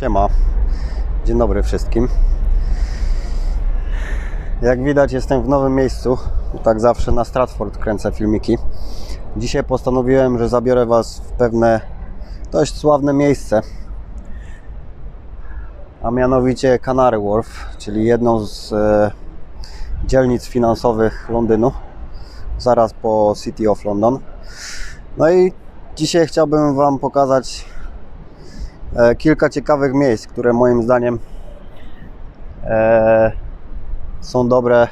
Siema. Dzień dobry wszystkim. Jak widać jestem w nowym miejscu. Tak zawsze na Stratford kręcę filmiki. Dzisiaj postanowiłem, że zabiorę Was w pewne dość sławne miejsce. A mianowicie Canary Wharf, czyli jedną z e, dzielnic finansowych Londynu. Zaraz po City of London. No i dzisiaj chciałbym Wam pokazać kilka ciekawych miejsc, które moim zdaniem e, są dobre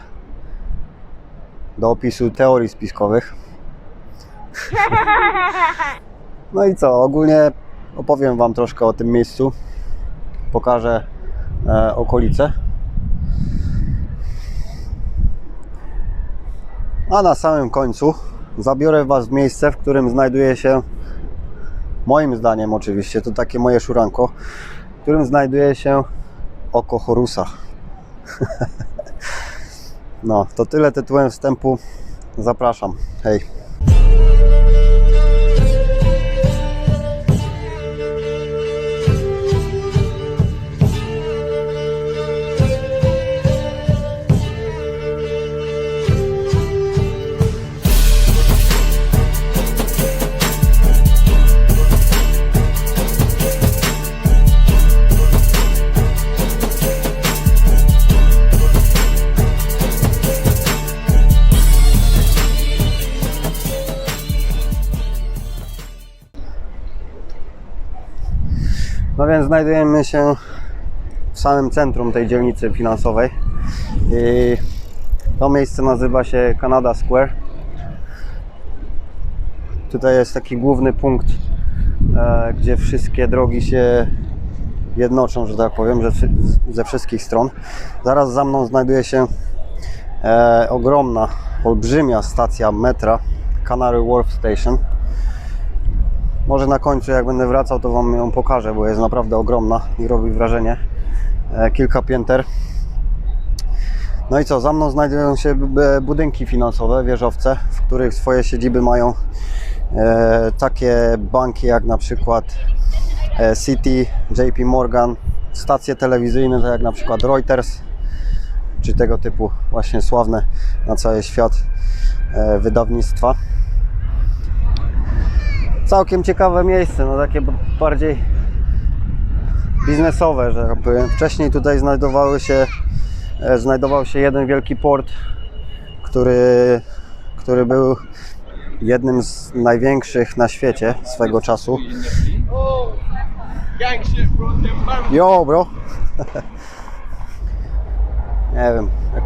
do opisu teorii spiskowych. No i co, ogólnie opowiem Wam troszkę o tym miejscu, pokażę e, okolice. A na samym końcu zabiorę Was w miejsce, w którym znajduje się, moim zdaniem oczywiście, to takie moje szuranko, w którym znajduje się oko Horusa. No, to tyle tytułem wstępu. Zapraszam. Hej. No więc znajdujemy się w samym centrum tej dzielnicy finansowej. I to miejsce nazywa się Canada Square. Tutaj jest taki główny punkt, e, gdzie wszystkie drogi się jednoczą, że tak powiem, ze wszystkich stron. Zaraz za mną znajduje się e, ogromna, olbrzymia stacja metra Canary Wharf Station. Może na końcu, jak będę wracał, to Wam ją pokażę, bo jest naprawdę ogromna i robi wrażenie. E, Kilka pięter. No i co, za mną znajdują się budynki finansowe, wieżowce, w których swoje siedziby mają e, takie banki jak na przykład e, City, JP Morgan, stacje telewizyjne, tak jak na przykład Reuters, czy tego typu właśnie sławne na cały świat wydawnictwa całkiem ciekawe miejsce, no takie bardziej biznesowe, że tak. Wcześniej tutaj znajdowały się, e, znajdował się jeden wielki port, który, który był jednym z największych na świecie swego czasu. Yo, bro! nie wiem, tak,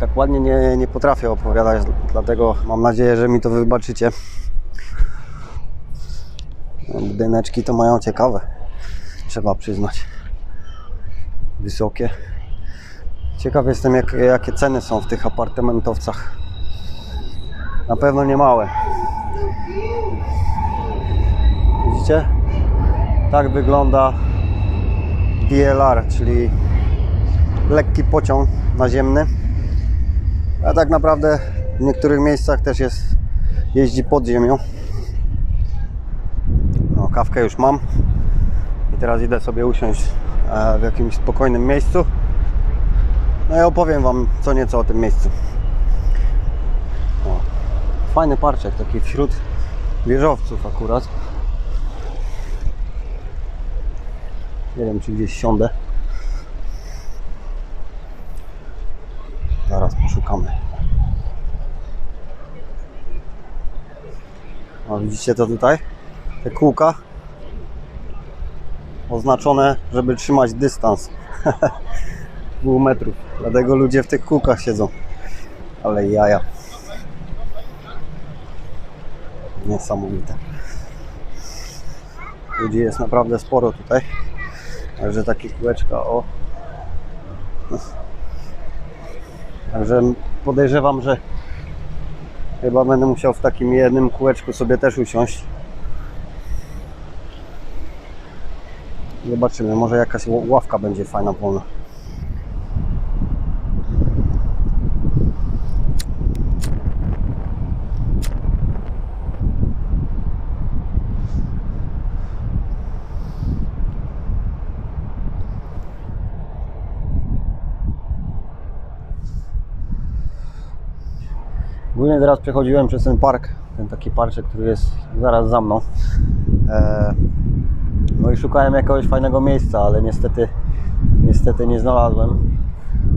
tak ładnie nie, nie potrafię opowiadać, dlatego mam nadzieję, że mi to wybaczycie. Budyneczki to mają ciekawe, trzeba przyznać. Wysokie. Ciekaw jestem, jak, jakie ceny są w tych apartamentowcach. Na pewno nie małe. Widzicie? Tak wygląda DLR, czyli lekki pociąg naziemny. A tak naprawdę w niektórych miejscach też jest, jeździ pod ziemią. Kawkę już mam i teraz idę sobie usiąść e, w jakimś spokojnym miejscu. No i opowiem Wam co nieco o tym miejscu. O, fajny parczek, taki wśród wieżowców akurat. Nie wiem, czy gdzieś siądę. Zaraz poszukamy. O, widzicie to tutaj? Te kółka oznaczone, żeby trzymać dystans pół metrów. Dlatego ludzie w tych kółkach siedzą. Ale jaja. Niesamowite. Ludzi jest naprawdę sporo tutaj. Także takie kółeczka o. Także podejrzewam, że chyba będę musiał w takim jednym kółeczku sobie też usiąść. Zobaczymy, może jakaś ławka będzie fajna wolna. Ogólnie teraz przechodziłem przez ten park, ten taki parczek, który jest zaraz za mną. E, no i szukałem jakiegoś fajnego miejsca, ale niestety, niestety nie znalazłem.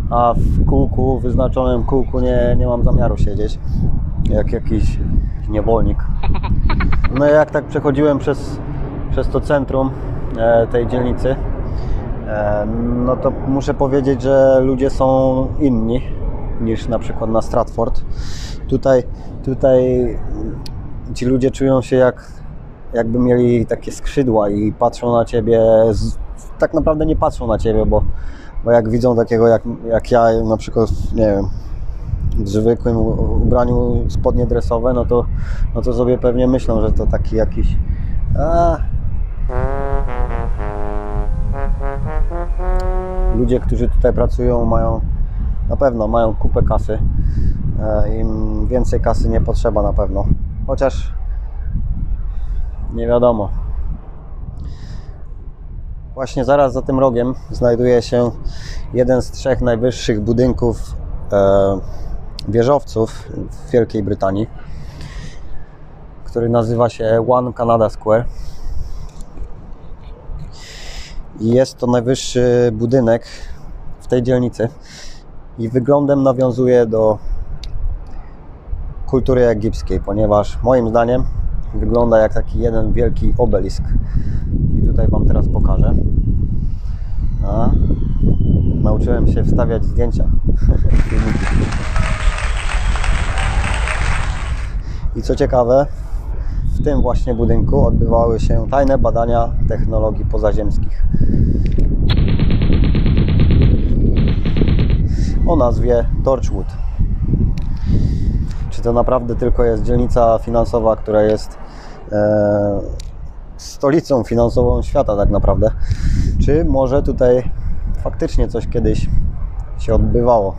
A w kółku, wyznaczonym kółku nie, nie mam zamiaru siedzieć, jak jakiś niewolnik. No i jak tak przechodziłem przez, przez to centrum e, tej dzielnicy, e, no to muszę powiedzieć, że ludzie są inni niż na przykład na Stratford. Tutaj, tutaj ci ludzie czują się jak, jakby mieli takie skrzydła i patrzą na ciebie, z, tak naprawdę nie patrzą na ciebie, bo, bo jak widzą takiego jak, jak ja, na przykład, nie wiem, w zwykłym ubraniu spodnie dresowe, no to, no to sobie pewnie myślą, że to taki jakiś. A. Ludzie, którzy tutaj pracują, mają na pewno mają kupę kasy. E, Im więcej kasy nie potrzeba na pewno. Chociaż nie wiadomo. Właśnie zaraz za tym rogiem znajduje się jeden z trzech najwyższych budynków e, wieżowców w Wielkiej Brytanii, który nazywa się One Canada Square. I jest to najwyższy budynek w tej dzielnicy i wyglądem nawiązuje do kultury egipskiej, ponieważ moim zdaniem wygląda jak taki jeden wielki obelisk. I tutaj Wam teraz pokażę. A, nauczyłem się wstawiać zdjęcia. I co ciekawe, w tym właśnie budynku odbywały się tajne badania technologii pozaziemskich. O nazwie Torchwood. Czy to naprawdę tylko jest dzielnica finansowa, która jest e, stolicą finansową świata, tak naprawdę? Czy może tutaj faktycznie coś kiedyś się odbywało?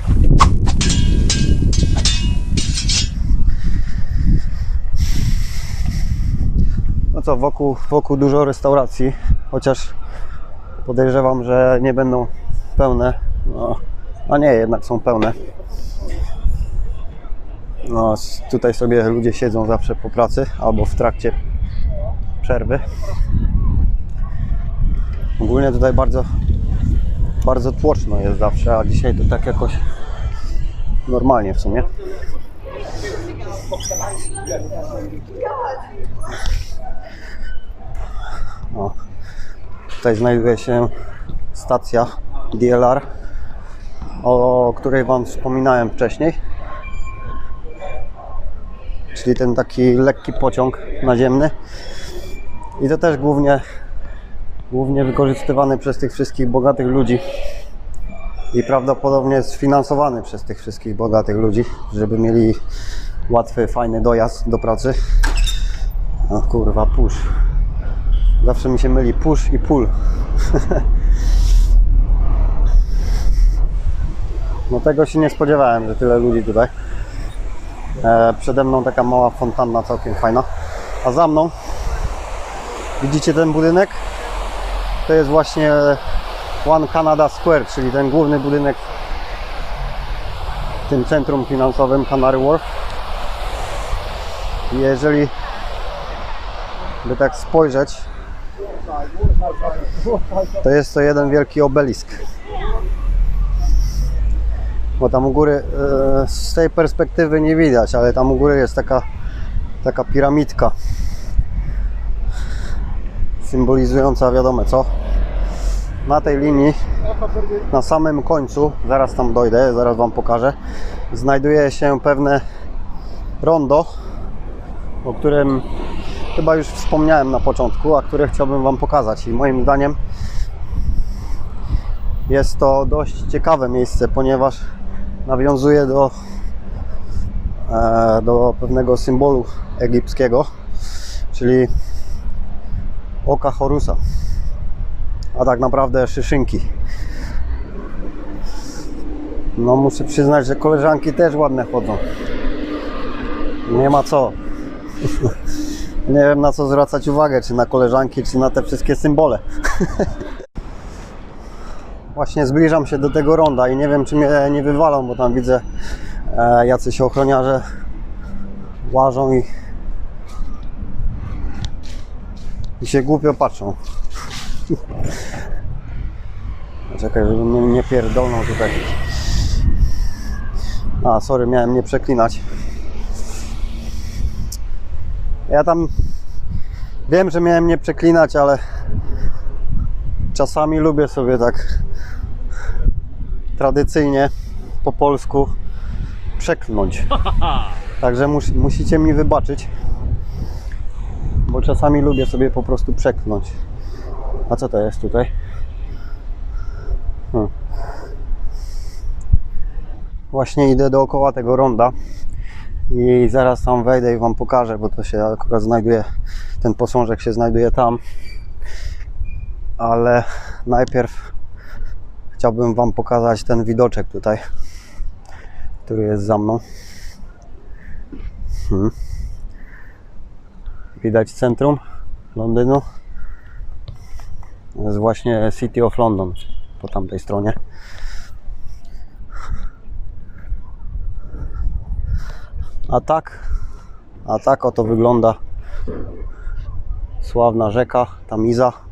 No co, wokół, wokół dużo restauracji, chociaż podejrzewam, że nie będą pełne. No, a nie, jednak są pełne. No, tutaj sobie ludzie siedzą zawsze po pracy albo w trakcie przerwy. Ogólnie tutaj bardzo, bardzo tłoczno jest zawsze, a dzisiaj to tak jakoś normalnie w sumie. O, tutaj znajduje się stacja DLR, o której Wam wspominałem wcześniej. Czyli ten taki lekki pociąg naziemny. I to też głównie, głównie wykorzystywany przez tych wszystkich bogatych ludzi. I prawdopodobnie sfinansowany przez tych wszystkich bogatych ludzi, żeby mieli łatwy, fajny dojazd do pracy. O kurwa, push. Zawsze mi się myli push i pull. No tego się nie spodziewałem, że tyle ludzi tutaj. E, przede mną taka mała fontanna, całkiem fajna. A za mną, widzicie ten budynek? To jest właśnie One Canada Square, czyli ten główny budynek w tym centrum finansowym Canary Wharf. Jeżeli by tak spojrzeć, to jest to jeden wielki obelisk. Bo tam u góry e, z tej perspektywy nie widać, ale tam u góry jest taka, taka piramidka symbolizująca wiadomo co. Na tej linii, na samym końcu, zaraz tam dojdę, zaraz Wam pokażę, znajduje się pewne rondo, o którym chyba już wspomniałem na początku, a które chciałbym Wam pokazać. I moim zdaniem jest to dość ciekawe miejsce, ponieważ nawiązuje do, e, do pewnego symbolu egipskiego, czyli oka Horusa, a tak naprawdę szyszynki. No muszę przyznać, że koleżanki też ładne chodzą. Nie ma co. Nie wiem na co zwracać uwagę, czy na koleżanki, czy na te wszystkie symbole. Właśnie zbliżam się do tego ronda i nie wiem, czy mnie nie wywalą, bo tam widzę e, jacyś ochroniarze łażą i, i się głupio patrzą. Czekaj, żeby mnie nie pierdolną tutaj. A, sorry, miałem nie przeklinać. Ja tam wiem, że miałem nie przeklinać, ale czasami lubię sobie tak tradycyjnie po polsku przeklnąć. Także mus, musicie mi wybaczyć, bo czasami lubię sobie po prostu przeklnąć. A co to jest tutaj? Hmm. Właśnie idę dookoła tego ronda i zaraz tam wejdę i Wam pokażę, bo to się akurat znajduje, ten posążek się znajduje tam. Ale najpierw chciałbym Wam pokazać ten widoczek tutaj, który jest za mną. Hmm. Widać centrum Londynu. To jest właśnie City of London po tamtej stronie. A tak, a tak oto wygląda sławna rzeka Tamiza.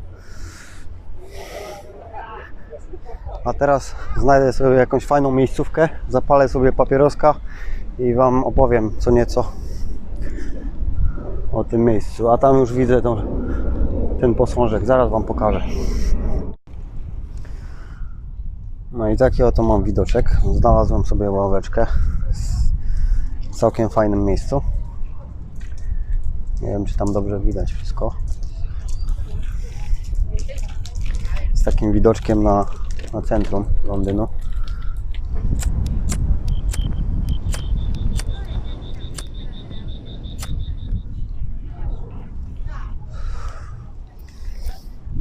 A teraz znajdę sobie jakąś fajną miejscówkę, zapalę sobie papieroska i Wam opowiem co nieco o tym miejscu. A tam już widzę tą, ten posążek, zaraz Wam pokażę. No i taki oto mam widoczek. Znalazłem sobie ławeczkę w całkiem fajnym miejscu. Nie wiem, czy tam dobrze widać wszystko. Z takim widoczkiem na, na centrum Londynu.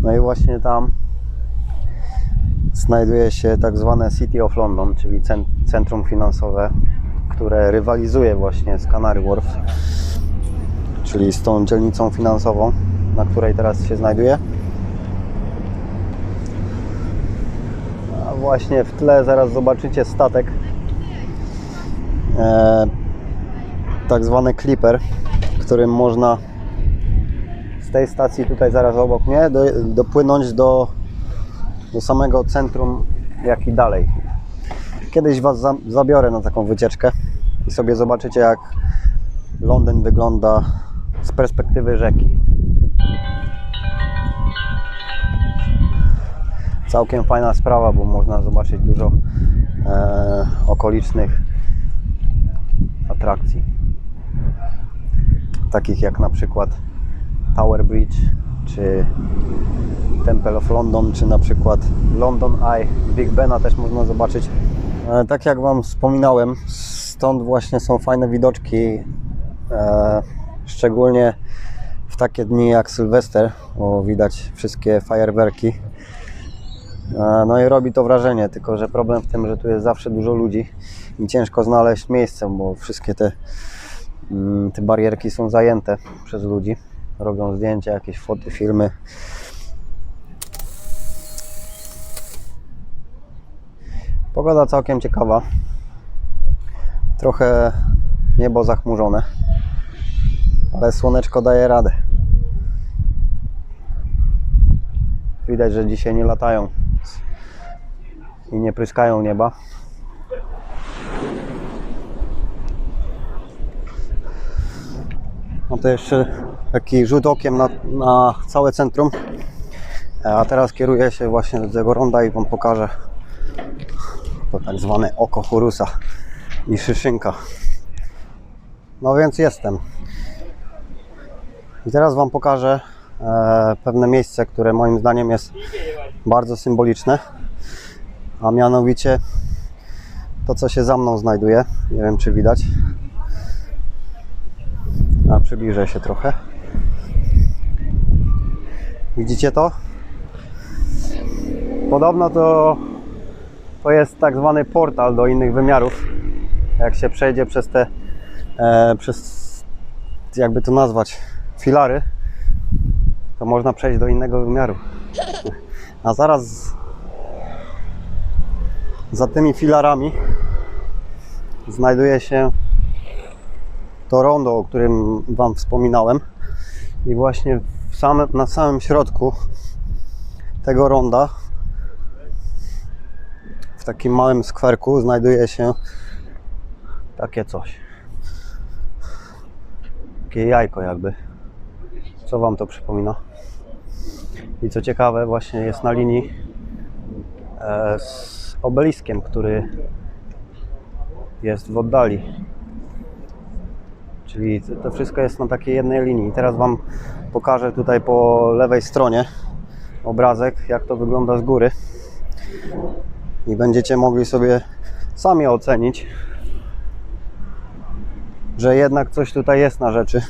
No i właśnie tam znajduje się tak zwane City of London, czyli cen- centrum finansowe, które rywalizuje właśnie z Canary Wharf, czyli z tą dzielnicą finansową, na której teraz się znajduje. A właśnie w tle zaraz zobaczycie statek, e, tak zwany Clipper, którym można z tej stacji tutaj zaraz obok mnie do, dopłynąć do do samego centrum, jak i dalej. Kiedyś Was za, zabiorę na taką wycieczkę i sobie zobaczycie, jak Londyn wygląda z perspektywy rzeki. Całkiem fajna sprawa, bo można zobaczyć dużo e, okolicznych atrakcji. Takich jak na przykład Tower Bridge czy Temple of London, czy na przykład London Eye, Big Bena też można zobaczyć. E, Tak jak Wam wspominałem, stąd właśnie są fajne widoczki, e, szczególnie w takie dni jak Sylwester, bo widać wszystkie fajerwerki. No i robi to wrażenie, tylko że problem w tym, że tu jest zawsze dużo ludzi i ciężko znaleźć miejsce, bo wszystkie te, mm, te barierki są zajęte przez ludzi. Robią zdjęcia, jakieś foty, filmy. Pogoda całkiem ciekawa. Trochę niebo zachmurzone, ale słoneczko daje radę. Widać, że dzisiaj nie latają i nie pryskają nieba. No to jeszcze taki rzut okiem na, na całe centrum. A teraz kieruję się właśnie do tego ronda i Wam pokażę to tak zwane oko Horusa i szyszynka. No więc jestem. I teraz Wam pokażę e, pewne miejsce, które moim zdaniem jest bardzo symboliczne, a mianowicie to, co się za mną znajduje. Nie wiem, czy widać. A przybliżę się trochę. Widzicie to? Podobno to to jest tak zwany portal do innych wymiarów. Jak się przejdzie przez te, e, przez, jakby to nazwać, filary, to można przejść do innego wymiaru. A zaraz za tymi filarami znajduje się to rondo, o którym Wam wspominałem. I właśnie samym, na samym środku tego ronda, w takim małym skwerku, znajduje się takie coś. Takie jajko jakby. Co Wam to przypomina? I co ciekawe, właśnie jest na linii e, z obeliskiem, który jest w oddali. Czyli to- wszystko jest na takiej jednej linii. Teraz Wam pokażę tutaj po lewej stronie obrazek, jak to wygląda z góry. I będziecie mogli sobie sami ocenić, że jednak coś tutaj jest na rzeczy.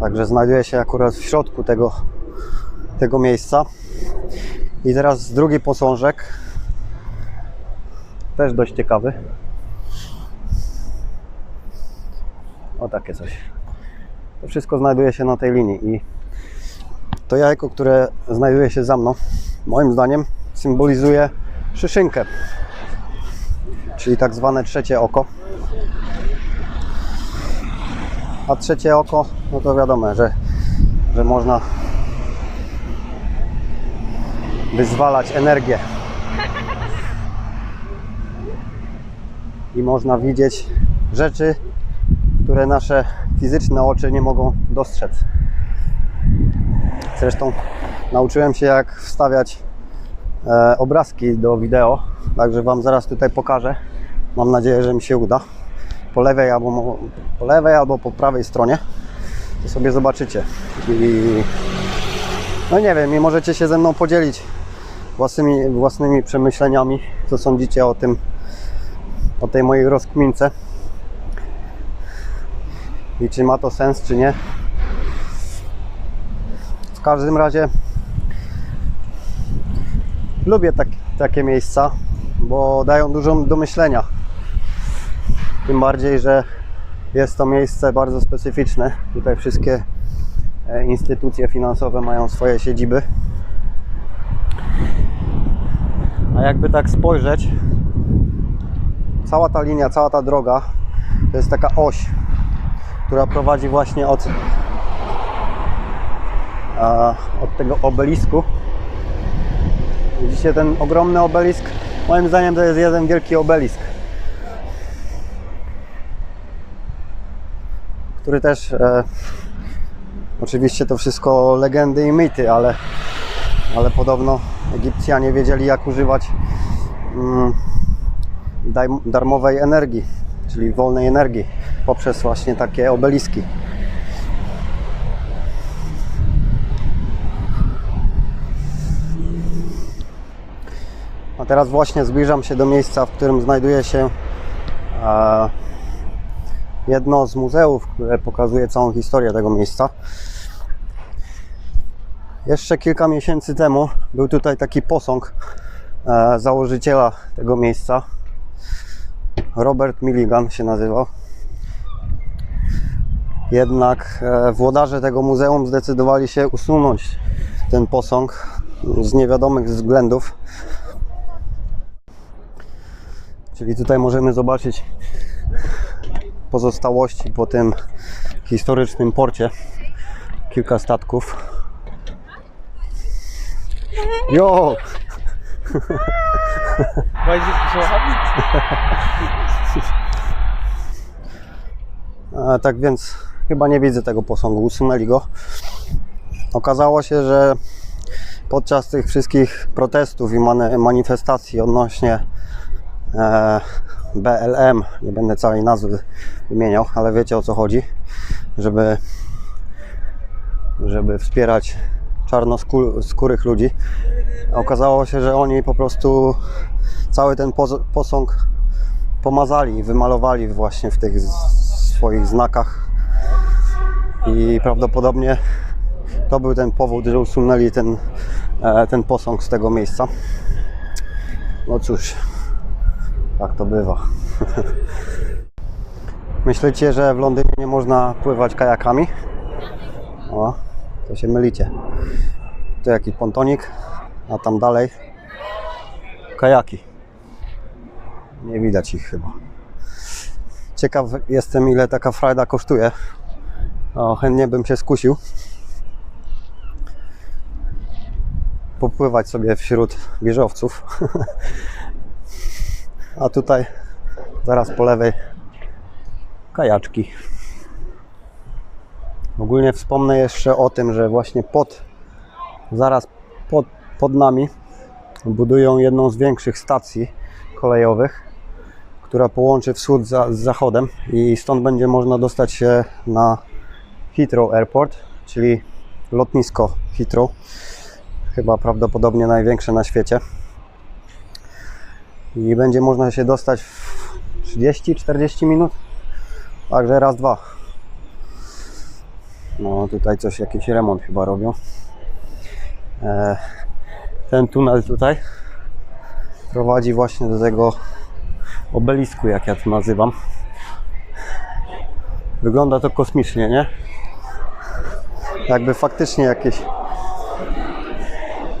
Także znajduje się akurat w środku tego, tego miejsca. I teraz drugi posążek, też dość ciekawy. O takie coś. To wszystko znajduje się na tej linii i to jajko, które znajduje się za mną, moim zdaniem symbolizuje szyszynkę, czyli tak zwane trzecie oko. A trzecie oko, no to wiadomo, że, że można wyzwalać energię. I można widzieć rzeczy, które nasze fizyczne oczy nie mogą dostrzec. Zresztą nauczyłem się, jak wstawiać e, obrazki do wideo, także Wam zaraz tutaj pokażę. Mam nadzieję, że mi się uda. Po lewej albo, po, lewej albo po prawej stronie, to sobie zobaczycie. I no nie wiem, i możecie się ze mną podzielić własnymi, własnymi przemyśleniami, co sądzicie o tym, o tej mojej rozkmince i czy ma to sens, czy nie. W każdym razie lubię tak, takie miejsca, bo dają dużo do myślenia. Tym bardziej, że jest to miejsce bardzo specyficzne. Tutaj wszystkie e, instytucje finansowe mają swoje siedziby. A jakby tak spojrzeć, cała ta linia, cała ta droga to jest taka oś, która prowadzi właśnie od, a, od tego obelisku. Widzicie ten ogromny obelisk? Moim zdaniem to jest jeden wielki obelisk, który też e, oczywiście to wszystko legendy i mity, ale, ale podobno Egipcjanie wiedzieli jak używać mm, darmowej energii, czyli wolnej energii poprzez właśnie takie obeliski. A teraz właśnie zbliżam się do miejsca, w którym znajduje się jedno z muzeów, które pokazuje całą historię tego miejsca. Jeszcze kilka miesięcy temu był tutaj taki posąg e, założyciela tego miejsca. Robert Milligan się nazywał. Jednak e, włodarze tego muzeum zdecydowali się usunąć ten posąg z niewiadomych względów. Czyli tutaj możemy zobaczyć pozostałości po tym historycznym porcie. Kilka statków. Jo! E, tak więc chyba nie widzę tego posągu, usunęli go. Okazało się, że podczas tych wszystkich protestów i mani- manifestacji odnośnie e, BLM, nie będę całej nazwy wymieniał, ale wiecie o co chodzi, żeby, żeby wspierać czarnoskórych ludzi. Okazało się, że oni po prostu cały ten posąg pomazali, wymalowali właśnie w tych swoich znakach i prawdopodobnie to był ten powód, że usunęli ten, e, ten posąg z tego miejsca. No cóż, tak to bywa. Myślicie, że w Londynie nie można pływać kajakami? O, to się mylicie. Tu jakiś pontonik, a tam dalej kajaki. Nie widać ich chyba. Ciekaw jestem, ile taka frajda kosztuje. O, chętnie bym się skusił. Popływać sobie wśród wieżowców. A tutaj zaraz po lewej kajaczki. Ogólnie wspomnę jeszcze o tym, że właśnie pod, zaraz pod, pod nami budują jedną z większych stacji kolejowych, która połączy wschód za, z zachodem i stąd będzie można dostać się na Heathrow Airport, czyli lotnisko Heathrow, chyba prawdopodobnie największe na świecie. I będzie można się dostać w 30-40 minut, także raz, dwa. No tutaj coś, jakiś remont chyba robią. E, ten tunel tutaj prowadzi właśnie do tego obelisku, jak ja to nazywam. Wygląda to kosmicznie, nie? Jakby faktycznie jakieś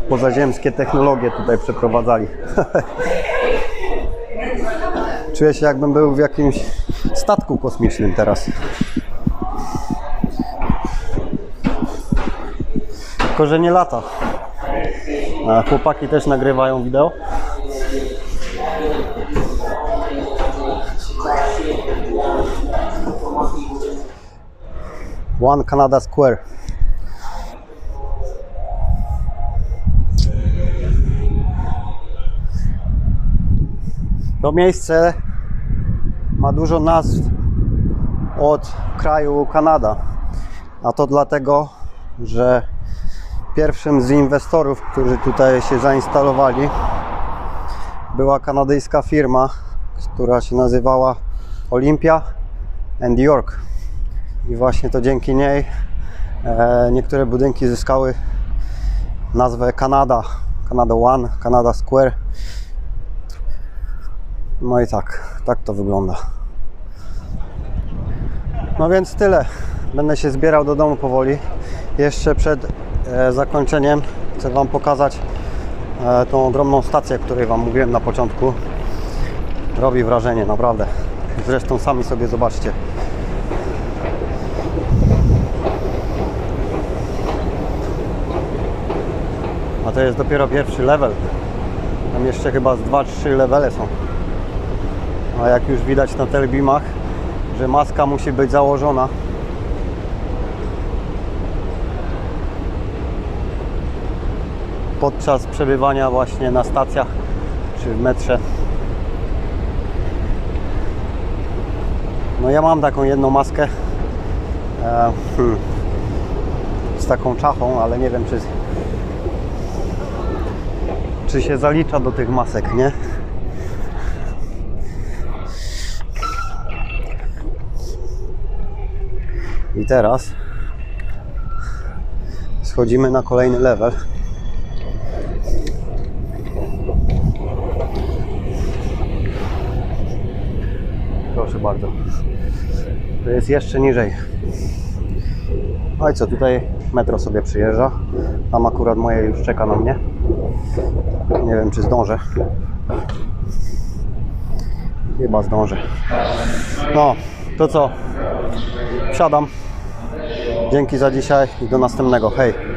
pozaziemskie technologie tutaj przeprowadzali. Czuję się jakbym był w jakimś statku kosmicznym teraz. Tylko, że nie lata. A chłopaki też nagrywają wideo. One Canada Square. To miejsce ma dużo nazw od kraju Kanada. A to dlatego, że pierwszym z inwestorów, którzy tutaj się zainstalowali, była kanadyjska firma, która się nazywała Olympia and York. I właśnie to dzięki niej e, niektóre budynki zyskały nazwę Kanada, Canada One, Canada Square. No i tak, tak to wygląda. No więc tyle. Będę się zbierał do domu powoli. Jeszcze przed zakończeniem chcę Wam pokazać e, tą ogromną stację, o której Wam mówiłem na początku. Robi wrażenie, naprawdę. Zresztą sami sobie zobaczcie. A to jest dopiero pierwszy level. Tam jeszcze chyba z 2-3 levele są. A jak już widać na telebimach, że maska musi być założona. Podczas przebywania właśnie na stacjach czy w metrze. No ja mam taką jedną maskę e, hmm, z taką czachą, ale nie wiem czy czy się zalicza do tych masek, nie? I teraz schodzimy na kolejny level. Proszę bardzo. To jest jeszcze niżej. I co, tutaj metro sobie przyjeżdża. Tam akurat moje już czeka na mnie. Nie wiem, czy zdążę. Chyba zdążę. No, to co? Wsiadam. Dzięki za dzisiaj i do następnego. Hej!